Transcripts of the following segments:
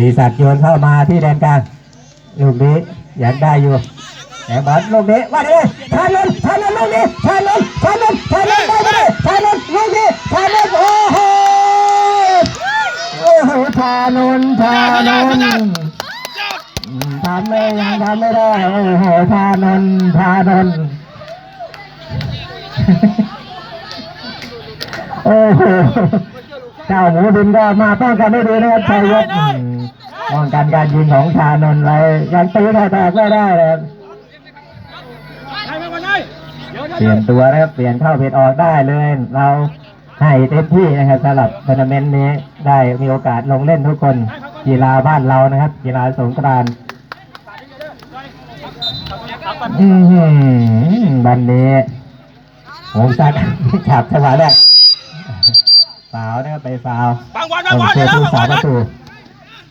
ตีศักดิ์โยนเข้ามาที่แดนกลางลูกนี้อยากได้อยู่แต่บอลลูกนี้ว่าดิชานนท์ชานนลูกนี้ชานนท์ชานนท์ชานนได้ไหมชานนลูกนี้ชานนโอ้โหโอ้โหชานนท์ชานนท์อืมทำไม่ยังทำไม่ได้โอ้โหชานนท์ชานนโอ้โห เจ้าหมูบินก็มาป้องกันได้ดีนะครับชัยยศอืมป้องกันการยิงของชานนท์ไว้ยังตีแตกไม่ได้เลยครับเปลี่ยนตัวนะครับเปลี่ยนเข้าเปลี่ยนออกได้เลย เราให้เต็มที่นะครับสำหรับทัวร์นาเมนต์นี้ได้มีโอกาสลงเล่นทุกคนกีฬาบ้านเรานะครับ กีฬาสงกรานต์อือหือวันนี้โหงซักจับจังหวะแรก ฟาวล์นะครับไปฟาวล์บางบอลต้บางองบอลเชียเดี๋ยวร์นะผู้บางบอลนะสาประตู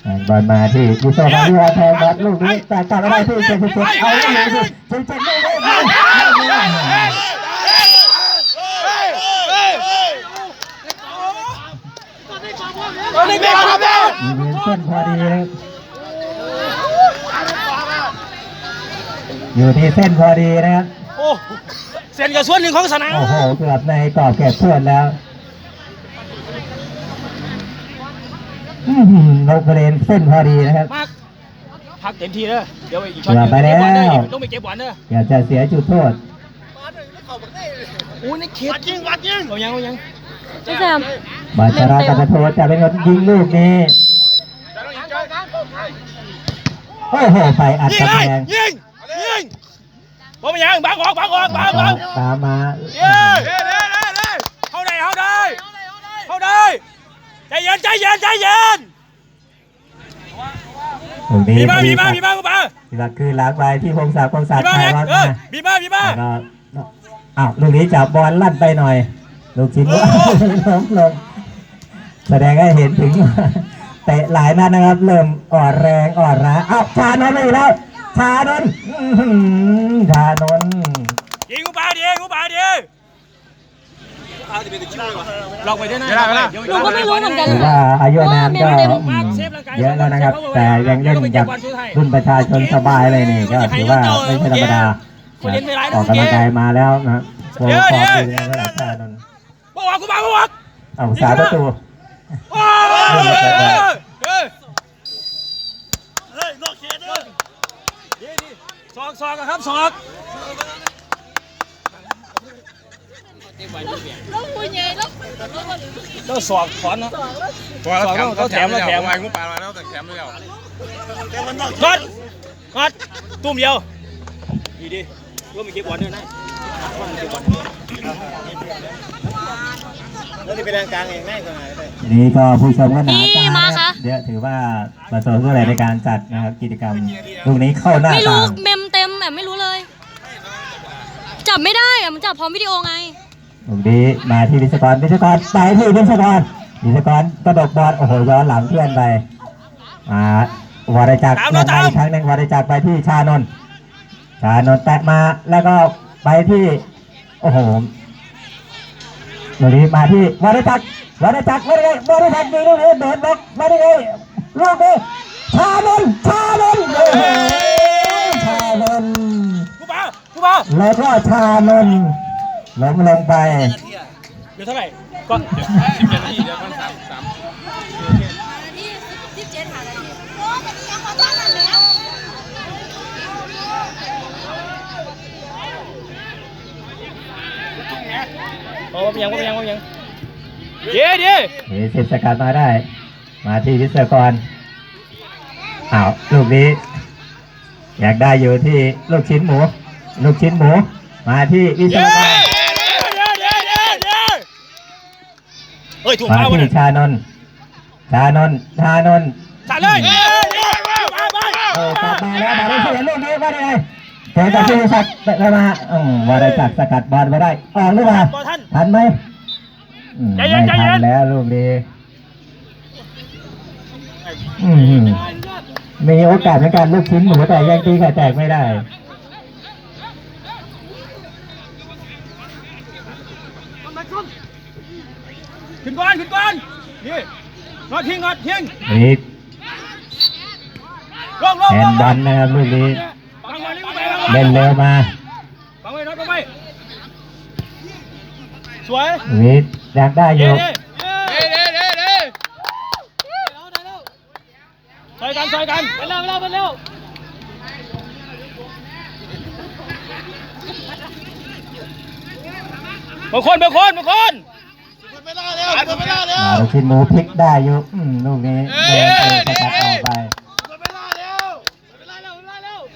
แทงบอลมาที่ยูโซมาที่ว่าแทงบอลลูกนี้แต่กลับไม่ได้ที่เจ็ดสิบเจ็ดเอาลูกนี้สิเจ็ดสิบเจ็ดไม่ได้ไม่ได้ไม่ได้ตัวนี้เป็นครับเนี่ยมีเส้นพอดีเลยอยู่ที่เส้นพอดีนะครับโอ้เส้นกับส่วนหนึ่งของสนามโอ้โหเกือบในกรอบเก็บเพื่อนแล้ว อื้อหือลงประเด็นเส้นพอดีนะครับมากพักเต็มที่เลยเดี๋ยวอีกช็อตเกือบไปแล้วต้องไปเก็บบอลเด้ออย่าจะเสียจุดโทษโอ้ในเขตยิงวัดยิงเอายังเอายังพี่แซมบาชราตะโทจะเป็นคนยิงลูกนี้โอ้โหไปอัดยิงกำเลแพยงยิงยิงผมยังบางออกบางออกบางบางตามมา เย้เข้าได้เข้าได้เข้าได้ ใจเย็นใจเย็นใจเย็นตรงนี้มีมามีมามีมากูมาทีละคือล้างไปที่พงศักดิ์พงศักมีดิ์มาไทยแม็กวัดเอมาอมีมามีมาแล้วก็อ้าวลูกนี้จับบอลลั่นไปหน่อย ลูกชิ้นว่าล้มลงแสดงให้เห็นถึงเตะหลายนัดนะครับ เริ่มอ่อนแรงอ่อนล้าอ้าวชานนท์อีกแล้วชานนท์อื้อหือชานนท์ยิงกูปาดิกูปาดิ ลองไปด้วยนะหนูก็ไม่รู้เหมือนกันถือว่าอายุนามก็ว่าเมมเต็มอืมเยอะแล้วนะครับ แต่ยังเล่นกับรุ่นประชาชนสบายเลยนี่ก็ถือว่าไม่ใช่ธรรมดาออกกำลังกายมาแล้วนะโปรฟอร์มดีในระดับชานนท์บอกว่ากูมาบอกว่าเอาสาประตูโอ้ยเฮ้ยนอกเขตเด้อดีดีสอกสอกครับสอ กลูกปุยใหญ่ลูกแล้วสอกถอนเนาะพอแล้วแถมเขาแถมแล้วแถมไอ้งูปลามาแล้วแต่แถมแล้วงัดงัดตุ้มเดียวดีดีก็มีเก็บบอลด้วยนะแล้วนี่เป็นแรงกลางเองแม่งตัวไหนเลยนี่ก็ผู้ชมก็หนาพี่ตามานะคคะรับเดี๋ยวถือว่าประสบความสำเร็จในการจัดนะครับกิจกรรมลูกนี้เข้าหน้าไม่ต่ารู้งเมมเต็มแบบไม่รู้เลย จับไม่ได้อะมันจับพร้อมวิดีโอไง ลูกนี้มาที่วิศกรวิศกรไปที่วิศกรวิศกรกระดกบอลโอ้โหย้อนหลังเพื่อนไปมาวรจักรเล่นไปอีกครั้งหนึ่งวรจักรไปที่ชานนท์ชานนท์แตะมาแล้วก็ไปที่โอ้โหลูกนี้มาที่วรจักรวรจักรไม่ได้ไงวรจักรยิงลูกนี้เดินบล็อกไม่ได้ไงลูกนี้ชานนท์ชานนท์โอ้โหชานนท์กูมากูมาแล้วก็ชานนท์ ล้มลงไปเดี๋ยวเท่าไหร่ก็สิบเจ็ดนาทีเดี๋ยวมันสามสามที่เจ็ดหานาทีโอ้ยังยังยังเดี๋ยวเดี๋ยวเฮ้สิบสกัดมาได้ มาที่วิศวกรอ้าวลูกนี้ อยากได้อยู่ที่ลูกชิ้นหมู ลูกชิ้นหมู มาที่วิศเดี๋ยววกร เดี๋ยวเดี๋ยวเดี๋ยวเดี๋ยว เฮ้ยถูกมาเป้าวะที่เนี่ยชานนท์ชานนท์ชานนท์ตัดเลยเดี๋ยวเดี๋ยวมาไปโอ้กลับมาแล้วมาได้เสียลูกนี้ว่าได้ไงเจอกับที่สักดิ์ได้มาอืมวาได้จักรสกัดบอลมาได้ออกหรือเปล่าตัวท่านทันไหมอืมใจเย็ไม่นใจเย็ทันนแล้วลูกนี้อืมมีโอกาสในการลูกชิ้นหมูแต่ยังตีไข่แตกไม่ได้ ก่อนขึ้นก่อนนี่งอทิ้งงอทิ้งนี่งลงแฮนด์บอลนะครับลูกนี้บังไว้บังไว้บังไว้เล่นเร็วมาบังไว้น็อตบังไว้สวยวิทอยากได้อเย้ยู่เย้เด้เด้เด้เด้ซอยกันซอยกันไปเร็วไปเร็วไปเร็วบางคนบางคนบางคน มาลูกชิ้นหมูพลิกได้อยู่อืมลูกนี้โดนเตะสกัดออกไปเปิดเวลาเร็ว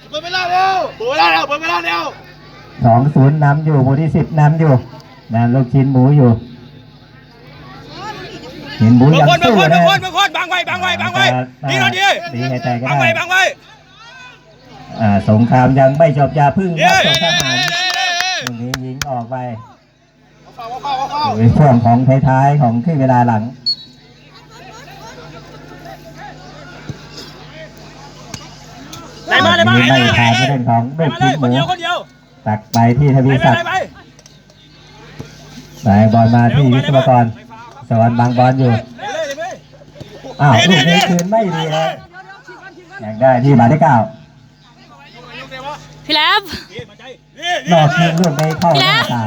เปิดเวลาเร็วเปิดเวลาเร็วเปิดเวลาเร็วสองศูนย์นำอยู่หมู่ที่สิบนำอยู่นะลูกชิ้นหมูอยู่เห็นหมูบางยังคนบางสู้คนนะบางคนบางคนบังไว้บังไว้บังไว้ดีหน่อยดีดีให้ใจก็บังได้ไว้บังไว้อ่าสงครามยังไม่จบอย่าพึ่งเย้รับส่งทหารเด้เด้ตรงนี้ยิงออกไป เข้าเข้าเข้าในช่วงของท้ายๆของครึ่งเวลาหลังไหนมาเลยมาไม่ผ่านผู้เล่นของไหนลูกมาเลชิ้ยนหคนมูเดียวคนเดียวตักไปที่ทวีศักดิ์สายบอลมาที่วิศวกรสวรรค์บางบอลอยู่อ้าวลูกนี้คืนไม่ดีเลยอยากได้ที่หมายเลขเก้าพี่แลบนอกยิงลูกนี้เข้าหน้าตา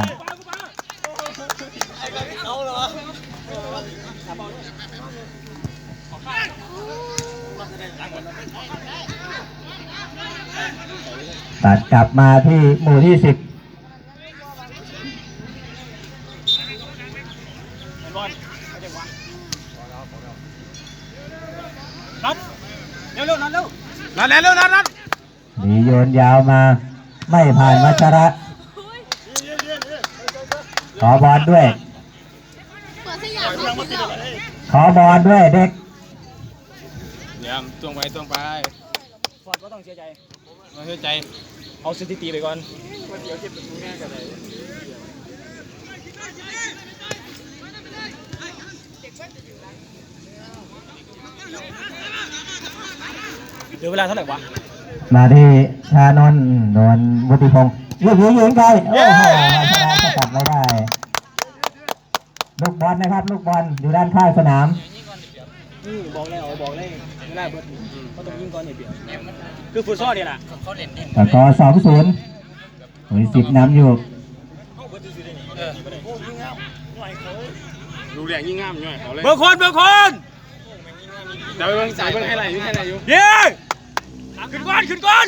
ตัดกลับมาที่หมู่ที่สิบนัดเร็วเร็วนัดเร็วนั่นเร็วนั่นนั่นหนีโยนยาวมา ไม่ผ่านวัชระ ขอบอลด้วย ขอบอลด้วยเด็กเดี๋ยวตวงไปตวงไปฟอร์ดก็ต้องเสียใจไม่เชื่อใจ เอาสถิติไปก่อนเดี๋ยวเวลาเท่าไหร่วะมาที่ชานนท์โดนวุฒิพงศ์ลูกนี้ยิงไกลโอ้โหวัชระสกัดไม่ได้ ลูกบอลนะครับ ลูกบอลอยู่ด้านข้างสนามนี่บอกแล้วบอกเลยไม่ได้เบิร์ดเขาต้องยิงก่อนเนี่ยเปรียบ คือฟุตซอลเนี่ยแหละสกอร์สองศูนย์หน่วยสิบนำอยู่ดูแดงยิ่งงามอยู่เขาเลยเบอร์คนเบอร์คนเดี๋ยวไปเบิ่งสายเบิ่งให้ไรอยู่ให้ไรอยู่เย้ขึ้นก่อนขึ้นก่อน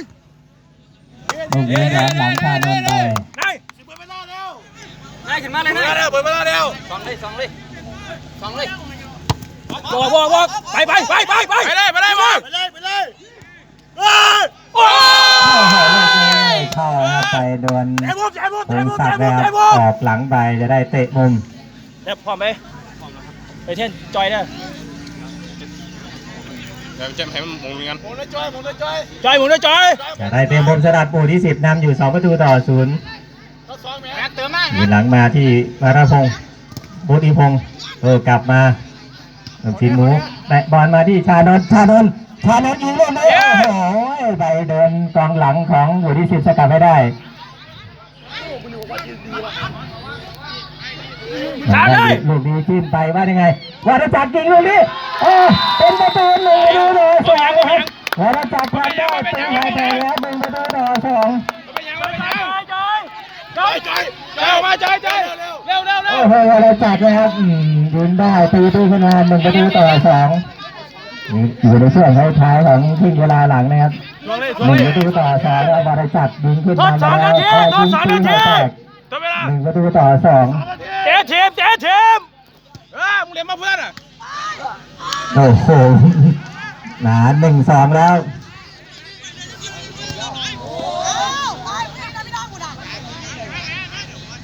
ลูกนี้หลังหลังชานนท์ไปนายนายขึ้นมาเลยนะเปิดเวลาเร็วบอกบอกบอกไปไปไปไปไปไปเลยไปเลยมาโอ้โอ้โหลูกนี้ไม่ เข้าครับไปโดนใจบุบใจบุบพใจงบุบศัใจกดิ์บุนะบคใจรับบุบออกหลังไปจะได้เตะมุมเดี๋ยวพร้อมไหมไปเท่นจอยเด้อเดี๋ยวจะให้มันมงเงินมงเลยจอยมงเลยจอยจอยหมุนด้วยจอยจะได้เตะมุมสลัดปูที่สิบนำอยู่สองประตูต่อศูนย์มีหลังมาที่วรพงศ์บุติพงศ์เออกลับมาลูกชิ้นหมูแตะบอลมาที่ชานนชานนชานนยิงลูกนี้ โอ้โหไปโดนกองหลังของบุที่สิบสกัดไม่ได้ชาเลย ลูกนี้จิ้มไปว่ายังไงวรจักรยิงลูกนี้โอ้เป็นประตูหนึ่งประตูต่อสองครับวรจักรทำได้ตีให้ไปแล้วหนึ่งประตูต่อสองจอยจอยจอยจอยเร็วมาจอยจอยเร็วเร็วเร็โอ้วโหวรจักรนะครับอืมยิงได้ตีตู้ขึ้นมาหนึ่งประตูต่อสองนี่ อยู่ในช่วงท้ายๆของครึ่งเวลาหลังนะครับหนึ่งประตูต่อสองแล้ววรจักรยิงขึ้นมาแล้วยิงตีให้แตกหนึ่งประตูต่อสองเจ๊ทีมเจ๊ทีมเออมึงเรียนมาเพื่อนอะโอ้โหหนาหนึ่งสองแล้ว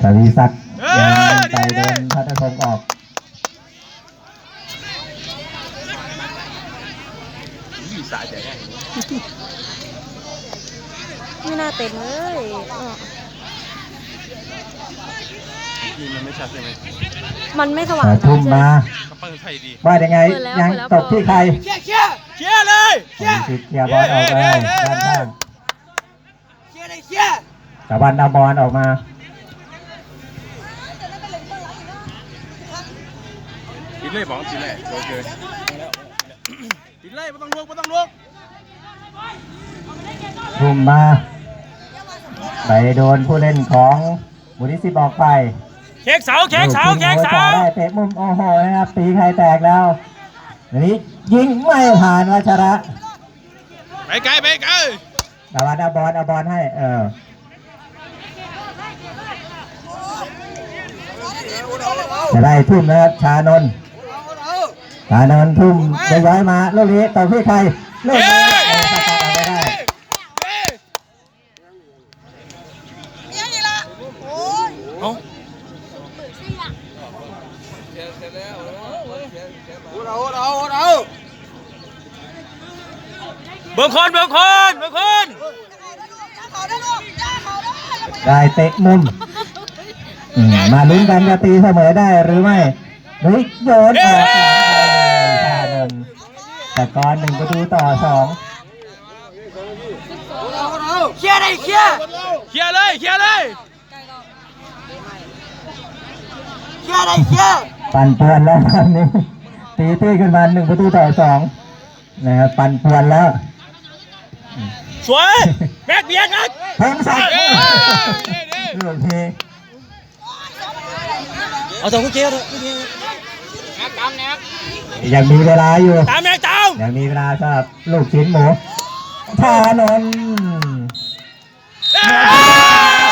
ทวีศักดิ์ยังไปโดนพัฒนพงศ์ออก ไม่น่าเต็มเลยอะนี่มันไม่ชัดใช่ไหมมันไม่สว่างแต่ทุ่มมาก็ปั้งไทยดีว่ายังไงยังตกที่ใครเคลียร์เคลียร์เคลียร์เลยทวีสิทธิ์เคลียร์บอลออกไปด้านข้างเคลียร์เลยเคลียร์ตะวันเอาบอลออกมาปิดเลยบอกปิดเลยโอเคปิดเลย ไม่ต้องลุกไม่ต้องลุกทุ่มมาไปโดนผู้เล่นของบุริสิบออกไปเค้กเสาเค้กเสาเค้กเสาได้เตะมุมโอ้โหนะครับตีใครแตกแล้วอันนี้ยิงไม่ผ่านวัชระไปไกลไปไกลตะวันเอาบอลเอาบอลให้เออจะได้ทุ่มนะครับชานนท์ ชานนท์ทุ่มจะย้อยมาลูกนี้ต่อที่ใครลูกนี้เออสกัดเอาไม่ได้เอาเอาเอาเอาเบิ่งคนเบิ่งคนเบิ่งคนได้เตะมุมอืมมาลุ้นกันจะตีเสมอได้หรือไม่เฮ้ยโยนออกหลังไปเลยชานนท์ แต่ก่อนหนึ่งประตูต่อสองเคลียร์เลยเคลียร์เคลียร์เลยเคลียร์เลยปั่นป่วนแล้วตอนนี้ตีตื้ขึ้นมาหนึ่งประตูต่อสองนะครับปั่นป่วนแล้ว สวยแม็กเบียร์ครับพงศักดิ์ลูกนี้เอาตัวกูเจียวเถอะ ยังมีเวลาอยู่ตามแม็กตามยังมีเวลาสำหรับลูกชิ้นหมูชานนท์เอ้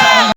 ย